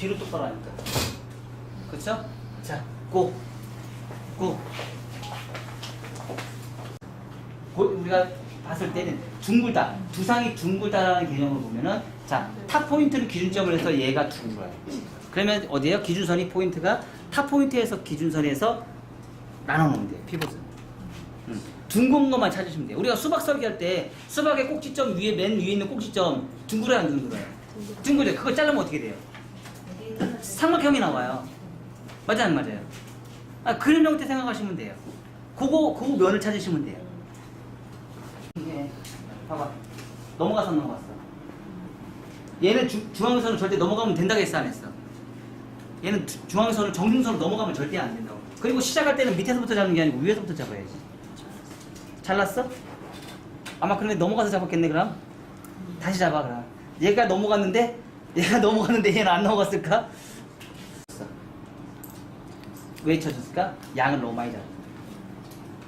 뒤로 똑바로 하니까. 그쵸? 자, 고. 고. 고 우리가 봤을 때는 둥글다. 두상이 둥글다라는 개념을 보면은 자, 탑 포인트를 기준점으로 해서 얘가 둥글어요. 그러면 어디에요? 기준선이 포인트가 탑 포인트에서 기준선에서 나눠놓으면 돼요. 피벗은. 음. 둥근 것만 찾으시면 돼요. 우리가 수박 설계할 때 수박의 꼭지점 위에 맨 위에 있는 꼭지점 둥글어요, 안 둥글어요? 둥글어요. 그거 자르면 어떻게 돼요? 삼각형이 나와요. 맞아 안 맞아요? 아, 그림 형태 생각하시면 돼요. 그거 그 면을 찾으시면 돼요. 이게 봐봐 넘어가서 넘어갔어. 얘는 주, 중앙선을 절대 넘어가면 된다고 했어 안 했어? 얘는 주- 중앙선을 정중선으로 넘어가면 절대 안 된다고. 그리고 시작할 때는 밑에서부터 잡는 게 아니고 위에서부터 잡아야지. 잘랐어? 아마 그런데 넘어가서 잡았겠네 그럼? 다시 잡아 그럼. 얘가 넘어갔는데 얘가 넘어갔는데 얘는 안 넘어갔을까? 왜 쳐졌을까? 양을 너무 많이 잡아.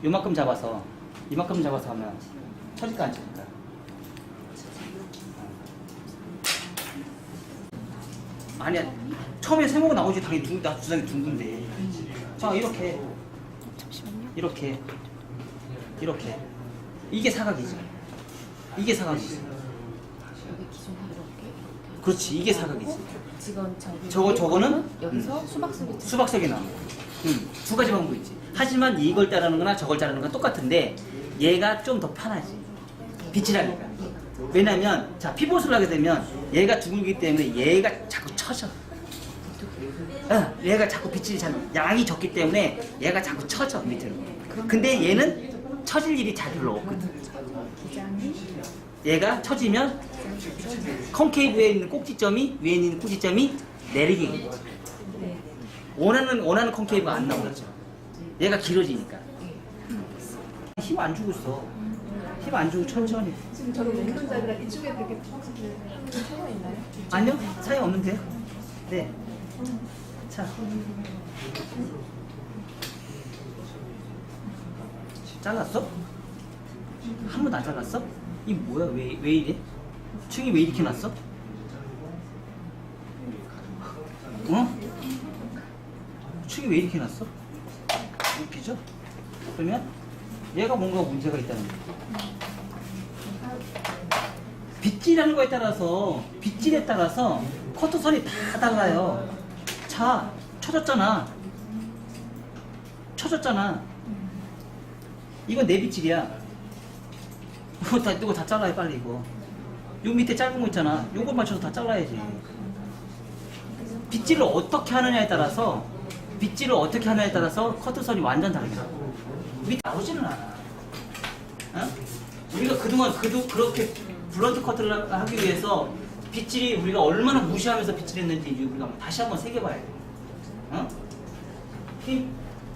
요만큼 잡아서 이만큼 잡아서 하면 쳐질까 안 쳐질까? 아니야. 처음에 세모가 나오지 당연히 둥, 나 주장이 둥근데. 자 이렇게. 이렇게. 이렇게. 이게 사각이지. 이게 사각이지 그렇지 이게 사각이지 지금 저기 저거- 저거는? 여기서 수박 속에 수박색이 나온 거. 음, 두 가지 방법이 있지. 하지만 이걸 따르는 거나 저걸 따르는 건 똑같은데 얘가 좀 더 편하지. 빛이라니까. 왜냐면 자 피봇을 하게 되면 얘가 둥글기 때문에 얘가 자꾸 쳐져. 어, 얘가 자꾸 빛이 잘 양이 적기 때문에 얘가 자꾸 쳐져 밑으로. 근데 얘는 쳐질 일이 잘 별로 없거든. 기장이 얘가 쳐지면 콘케이브에 있는 꼭지점이 위에 있는 꼭지점이 내리게 돼. 원하는 원하는 콘케이브가 안 나오죠. 얘가 길어지니까. 힘 안 주고 있어. 힘 안 주고 천천히. 지금 저기 왼손잡이랑 이쪽에 되게 차가 있나요? 아니요 차이 없는데요. 네. 자. 잘랐어? 한 번도 안 잘랐어? 이 뭐야? 왜, 왜 이래? 층이 왜 이렇게 났어? 어? 층이 왜 이렇게 났어? 웃기죠? 그러면 얘가 뭔가 문제가 있다는 거야. 빗질하는 거에 따라서 빗질에 따라서 커트선이 다 달라요. 자, 쳐졌잖아. 쳐졌잖아. 이건 내 빗질이야. 이거 다 이거 다 잘라요 빨리 이거. 요 밑에 짧은 거 있잖아. 요거 맞춰서 다 잘라야지. 빗질을 어떻게 하느냐에 따라서 빗질을 어떻게 하느냐에 따라서 커트선이 완전 다르다. 밑에 나오지는 않아. 어? 우리가 그동안 그도 그렇게 블런트 커트를 하기 위해서 빗질이 우리가 얼마나 무시하면서 빗질했는지 이제 우리가 다시 한번 새겨봐야 돼. 어? 힘,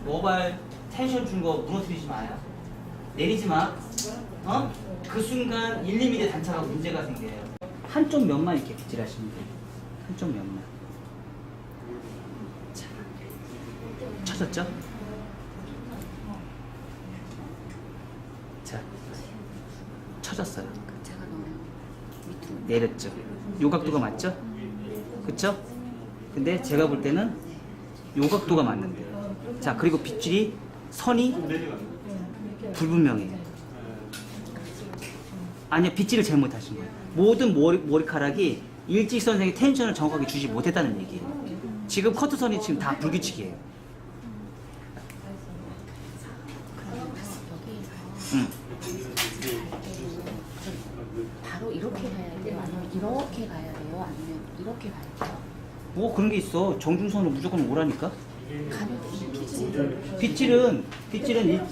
모발, 텐션 준 거 무너뜨리지 마요. 내리지 마. 어? 그 순간 1, 2mm 단차가 문제가 생겨요. 한쪽 면만 이렇게 빗질하시면 돼요. 한쪽 면만. 자, 쳐졌죠? 자, 쳐졌어요. 내렸죠. 요 각도가 맞죠? 그쵸? 근데 제가 볼 때는 요 각도가 맞는데. 자, 그리고 빗질이 선이 불분명해요. 아니요, 빗질을 잘못하신 거예요. 모든 머리, 머리카락이 일직선상의 텐션을 정확하게 주지 못했다는 얘기예요. 지금 커트선이 지금 다 불규칙이에요. 여기에서 응. 바로 이렇게 가야 돼요? 아니면 이렇게 가야 돼요? 아니면 이렇게 가야 돼요? 뭐 그런 게 있어. 정중선으로 무조건 오라니까? 가면 빗질은, 빗질은 이렇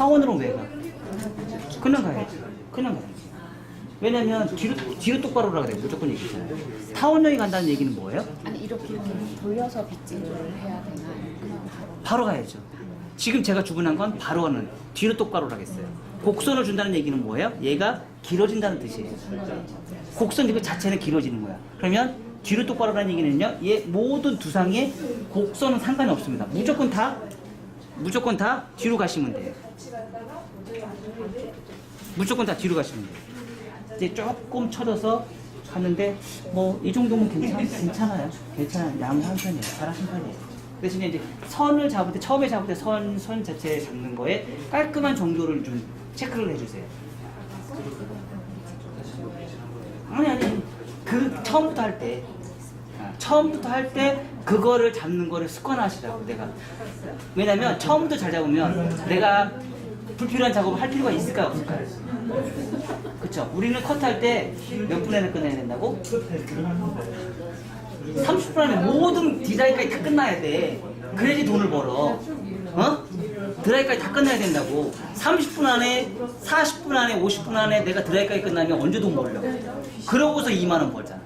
타원으로 왜 가? 그냥 가야지. 그냥 가야지. 왜냐면 뒤로 뒤로 똑바로 가라 그래. 무조건 얘기잖아요. 타원형이 간다는 얘기는 뭐예요? 아니 이렇게 돌려서 빗질을 해야 되나? 그냥 바로 가야죠. 지금 제가 주문한 건 바로 가는 뒤로 똑바로 가겠어요. 곡선을 준다는 얘기는 뭐예요? 얘가 길어진다는 뜻이에요. 곡선 그 자체는 길어지는 거야. 그러면 뒤로 똑바로 가는 얘기는요. 얘 모든 두상의 곡선은 상관이 없습니다. 무조건 다 무조건 다 뒤로 가시면 돼요. 무조건 다 뒤로 가시면 돼요. 이제 조금 쳐져서 하는데 뭐 이 정도면 괜찮, 괜찮아요. 괜찮아요. 양호한 편이에요. 잘하신 편이에요. 대신에 이제 선을 잡을 때 처음에 잡을 때 선 선 자체 잡는 거에 깔끔한 정도를 좀 체크를 해주세요. 아니 아니 그 처음부터 할때 아, 처음부터 할 때 그거를 잡는 거를 습관화하시라고 내가. 왜냐면 처음부터 잘 잡으면 내가 불필요한 작업을 할 필요가 있을까요? 없을까요? 그쵸. 우리는 컷할 때 몇 분 안에 끝내야 된다고? 30분 안에 모든 디자인까지 다 끝나야 돼. 그래야지 돈을 벌어. 어? 드라이까지 다 끝나야 된다고. 30분 안에 40분 안에 50분 안에 내가 드라이까지 끝나면 언제 돈 벌려고? 그러고서 2만 원 벌잖아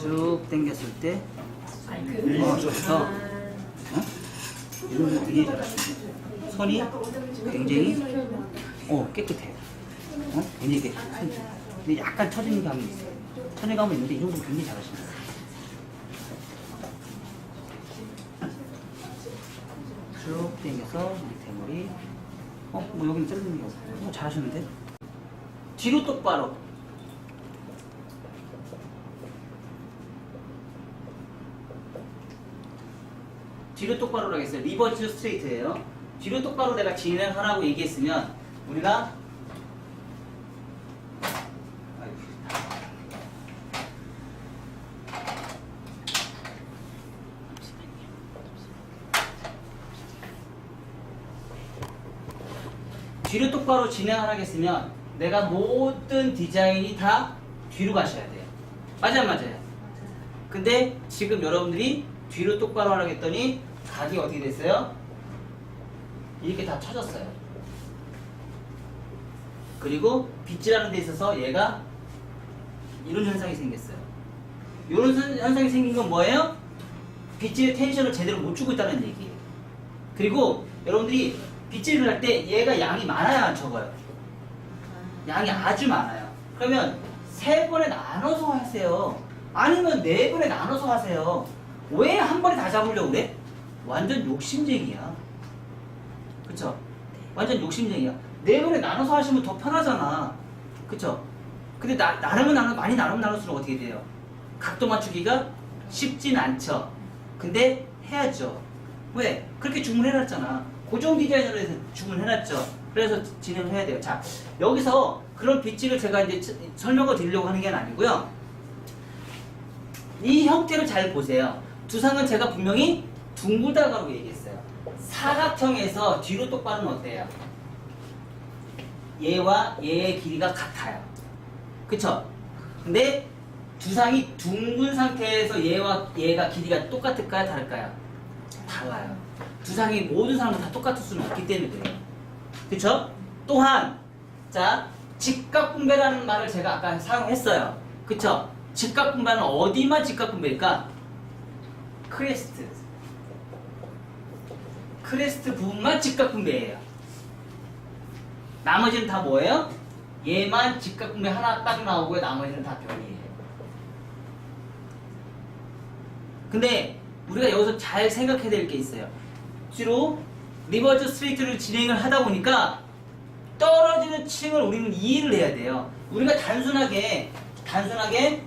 쭉 당겼을 때 어, 좋죠 어? 이런 잘하시네 선이 굉장히 어 깨끗해요 어? 굉장히 깨끗해 근데 약간 처지는 감이 있어요 처지는 감은 있는데 이 정도 굉장히 잘하시네요 쭉 당겨서 밑에 머리 어? 뭐 여기는 자르는 게 없고 어, 잘하시는데? 뒤로 똑바로 뒤로 똑바로 하겠어요. 리버스 스트레이트예요. 뒤로 똑바로 내가 진행하라고 얘기했으면 우리가 뒤로 똑바로 진행을 하겠으면 내가 모든 디자인이 다 뒤로 가셔야 돼요. 맞아요, 맞아요. 근데 지금 여러분들이 뒤로 똑바로 하라고 했더니 각이 어떻게 됐어요? 이렇게 다 쳐졌어요. 그리고 빗질하는 데 있어서 얘가 이런 현상이 생겼어요. 이런 현- 현상이 생긴 건 뭐예요? 빗질의 텐션을 제대로 못 주고 있다는 얘기예요. 그리고 여러분들이 빗질을 할 때 얘가 양이 많아야 적어요. 양이 아주 많아요. 그러면 세 번에 나눠서 하세요. 아니면 네 번에 나눠서 하세요. 왜 한 번에 다 잡으려고 그래? 완전 욕심쟁이야. 그쵸? 완전 욕심쟁이야. 네 번에 나눠서 하시면 더 편하잖아. 그쵸? 근데 나, 나누면 나누 많이 나누면 나눌수록 어떻게 돼요? 각도 맞추기가 쉽진 않죠. 근데 해야죠. 왜? 그렇게 주문해놨잖아. 고정 디자인으로 해서 주문해놨죠. 그래서 진행을 해야 돼요. 자, 여기서 그런 빗질을 제가 이제 치- 설명을 드리려고 하는 게 아니고요. 이 형태를 잘 보세요. 두상은 제가 분명히 둥글다가라고 얘기했어요. 사각형에서 뒤로 똑바로는 어때요? 얘와 얘의 길이가 같아요. 그쵸? 근데 두상이 둥근 상태에서 얘와 얘가 길이가 똑같을까요? 다를까요? 달라요. 두상이 모든 사람들 다 똑같을 수는 없기 때문에 그래요. 그쵸? 또한 자 직각분배라는 말을 제가 아까 사용했어요. 그쵸? 직각분배는 어디만 직각분배일까? 크레스트 크레스트 부분만 직각분배예요. 나머지는 다 뭐예요? 얘만 직각분배 하나 딱 나오고요. 나머지는 다 변이에요. 근데 우리가 여기서 잘 생각해야 될 게 있어요. 주로 리버즈 스트레이트를 진행을 하다 보니까 떨어지는 층을 우리는 이해를 해야 돼요. 우리가 단순하게 단순하게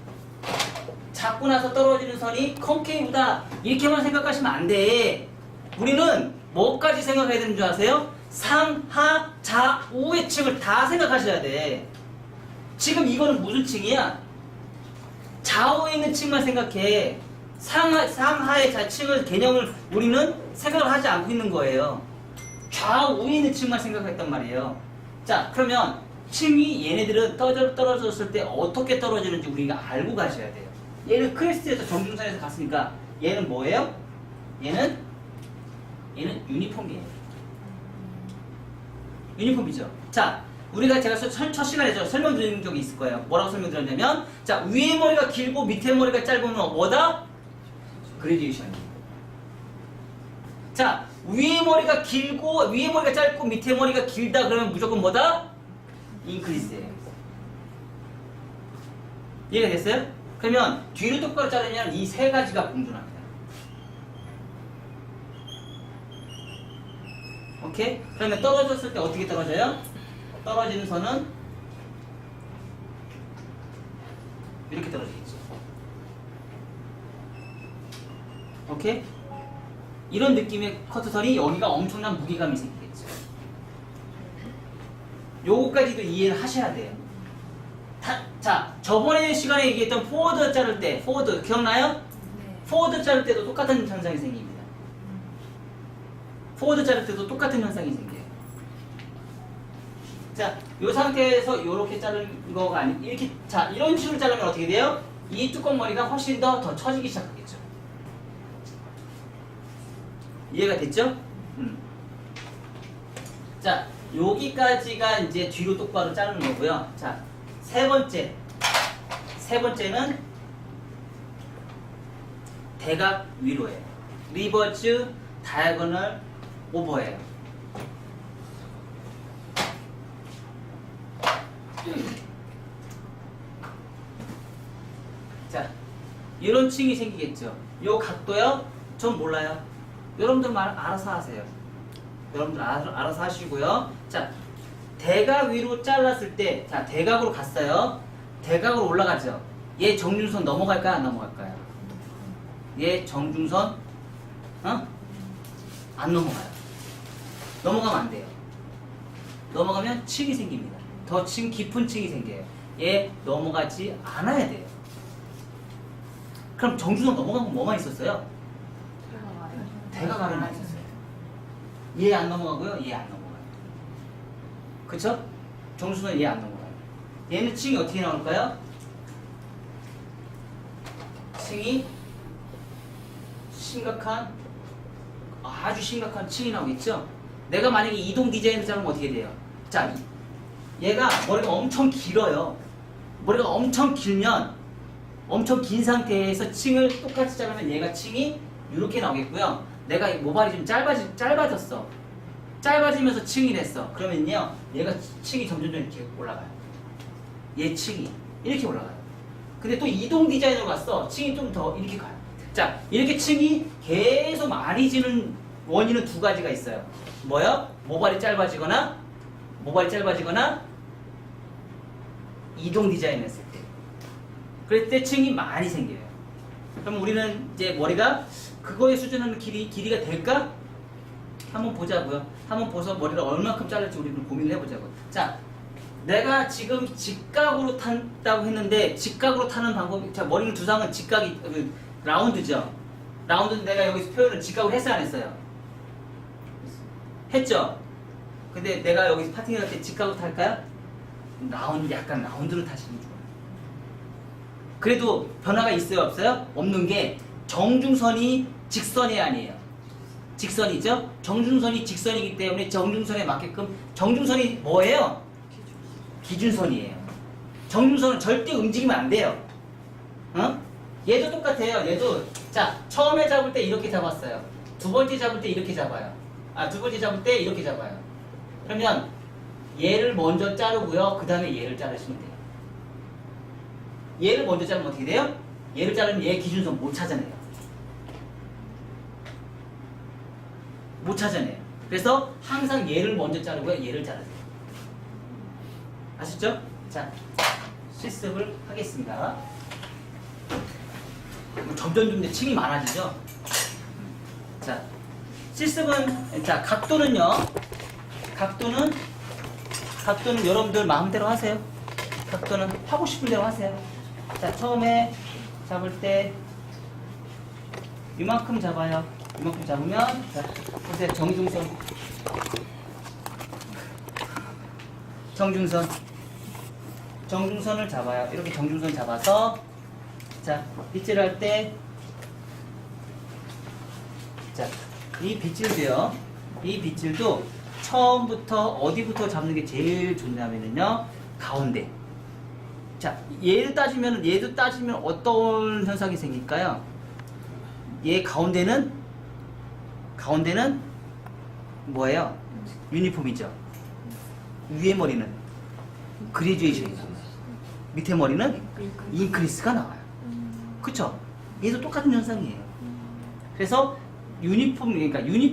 잡고 나서 떨어지는 선이 컨케이브다 이렇게만 생각하시면 안 돼. 우리는 뭐까지 생각해야 되는 줄 아세요? 상하 좌우의 층을 다 생각하셔야 돼. 지금 이거는 무슨 층이야? 좌우에 있는 층만 생각해. 상하, 상하의 자층을 개념을 우리는 생각을 하지 않고 있는 거예요. 좌우에 있는 층만 생각했단 말이에요. 자, 그러면 층이 얘네들은 떨어져, 떨어졌을 때 어떻게 떨어지는지 우리가 알고 가셔야 돼요. 얘는 크레스트에서 정중선에서 갔으니까 얘는 뭐예요? 얘는 얘는 유니폼이에요. 유니폼이죠. 자, 우리가 제가 첫, 첫 시간에 저 설명드린 적이 있을 거예요. 뭐라고 설명드렸냐면, 자, 위에 머리가 길고 밑에 머리가 짧으면 뭐다? 그레디에이션이에요. 자, 위에 머리가 길고, 위에 머리가 짧고, 밑에 머리가 길다 그러면 무조건 뭐다? 인크리스예요. 이해가 됐어요? 그러면 뒤로 똑바로 자르면 이 세 가지가 공존합니다. 오케이? 그러면 떨어졌을 때 어떻게 떨어져요? 떨어지는 선은 이렇게 떨어지겠죠. 오케이? 이런 느낌의 커트선이 여기가 엄청난 무게감이 생기겠죠. 요거까지도 이해를 하셔야 돼요. 다- 자, 저번에 시간에 얘기했던 포워드 자를 때, 포워드 기억나요? 네. 포워드 자를 때도 똑같은 현상이 생깁니다. 포워드 자를 때도 똑같은 현상이 생겨요. 자, 이 상태에서 이렇게 자른 거가 아니 이렇게 자 이런 식으로 자르면 어떻게 돼요? 이 뚜껑 머리가 훨씬 더 더 처지기 시작하겠죠. 이해가 됐죠? 음. 자, 여기까지가 이제 뒤로 똑바로 자르는 거고요. 자, 세 번째. 세 번째는 대각 위로예요. 리버즈 다이아고널 오버예요. 자, 이런 층이 생기겠죠. 요 각도요? 전 몰라요. 여러분들 말 알아서 하세요. 여러분들 알, 알아 서 하시고요. 자, 대각 위로 잘랐을 때, 자, 대각으로 갔어요. 대각으로 올라가죠. 얘 정중선 넘어갈까요? 안 넘어갈까요? 얘 정중선, 어? 안 넘어가요. 넘어가면 안 돼요. 넘어가면 층이 생깁니다. 더 층 깊은 층이 생겨요. 얘 넘어가지 않아야 돼요. 그럼 정중선 넘어간 건 뭐만 있었어요? 아래만 있었어요. 얘 안 넘어가고요. 얘 안 넘어가요. 그쵸? 정수는 얘 안 넘어가요. 얘는 층이 어떻게 나올까요? 층이 심각한 아주 심각한 층이 나오겠죠? 내가 만약에 이동 디자인을 자르면 어떻게 돼요? 자, 이- 얘가 머리가 엄청 길어요. 머리가 엄청 길면 엄청 긴 상태에서 층을 똑같이 자르면 얘가 층이 이렇게 나오겠고요. 내가 이 모발이 좀 짧아지, 짧아졌어. 짧아지면서 층이 됐어. 그러면요, 얘가 층이 점점 점 이렇게 올라가요. 얘 층이 이렇게 올라가요. 근데 또 이동 디자인으로 갔어. 층이 좀 더 이렇게 가요. 자, 이렇게 층이 계속 많이 지는 원인은 두 가지가 있어요. 뭐요? 모발이 짧아지거나, 모발이 짧아지거나, 이동 디자인 했을 때. 그럴 때 층이 많이 생겨요. 그럼 우리는 이제 머리가 그거에 수준하는 길이, 길이가 될까? 한번 보자고요. 한번 보서 머리를 얼마큼 자를지 우리는 고민을 해보자고요. 자, 내가 지금 직각으로 탄다고 했는데 직각으로 타는 방법이 자 머리를 두상은 직각이 그, 라운드죠. 라운드는 내가 여기서 표현을 직각으로 했어요 안 했어요? 했죠. 근데 내가 여기서 파팅할 때 직각으로 탈까요? 라운드 약간 라운드로 타시는 게 좋아요. 그래도 변화가 있어요 없어요? 없는 게 정중선이 직선이 아니에요. 직선이죠? 정중선이 직선이기 때문에 정중선에 맞게끔 정중선이 뭐예요? 기준선이에요. 정중선은 절대 움직이면 안 돼요. 어? 얘도 똑같아요. 얘도 자 처음에 잡을 때 이렇게 잡았어요. 두 번째 잡을 때 이렇게 잡아요. 아 두 번째 잡을 때 이렇게 잡아요. 그러면 얘를 먼저 자르고요. 그 다음에 얘를 자르시면 돼요. 얘를 먼저 자르면 어떻게 돼요? 얘를 자르면 얘 기준선 못 찾아내요. 못 찾아내요. 그래서 항상 얘를 먼저 자르고요. 얘를 자르세요. 아셨죠? 자, 실습을 하겠습니다. 뭐 점점 좀 이제 층이 많아지죠? 자, 실습은, 자, 각도는요. 각도는, 각도는 여러분들 마음대로 하세요. 각도는 하고 싶은 대로 하세요. 자, 처음에 잡을 때 이만큼 잡아요. 이만큼 잡으면, 자, 보세요. 정중선. 정중선. 정중선을 잡아요. 이렇게 정중선 잡아서 자 빗질할 때 자, 이 빗질도요. 이 빗질도 처음부터 어디부터 잡는 게 제일 좋냐면요. 가운데. 자, 얘를 따지면 얘도 따지면 어떤 현상이 생길까요? 얘 가운데는 가운데는 뭐예요? 유니폼이죠. 위에 머리는 그레듀에이션이죠. 밑에 머리는 인크리스가 나와요. 그쵸? 얘도 똑같은 현상이에요. 그래서 유니폼, 그러니까 유니폼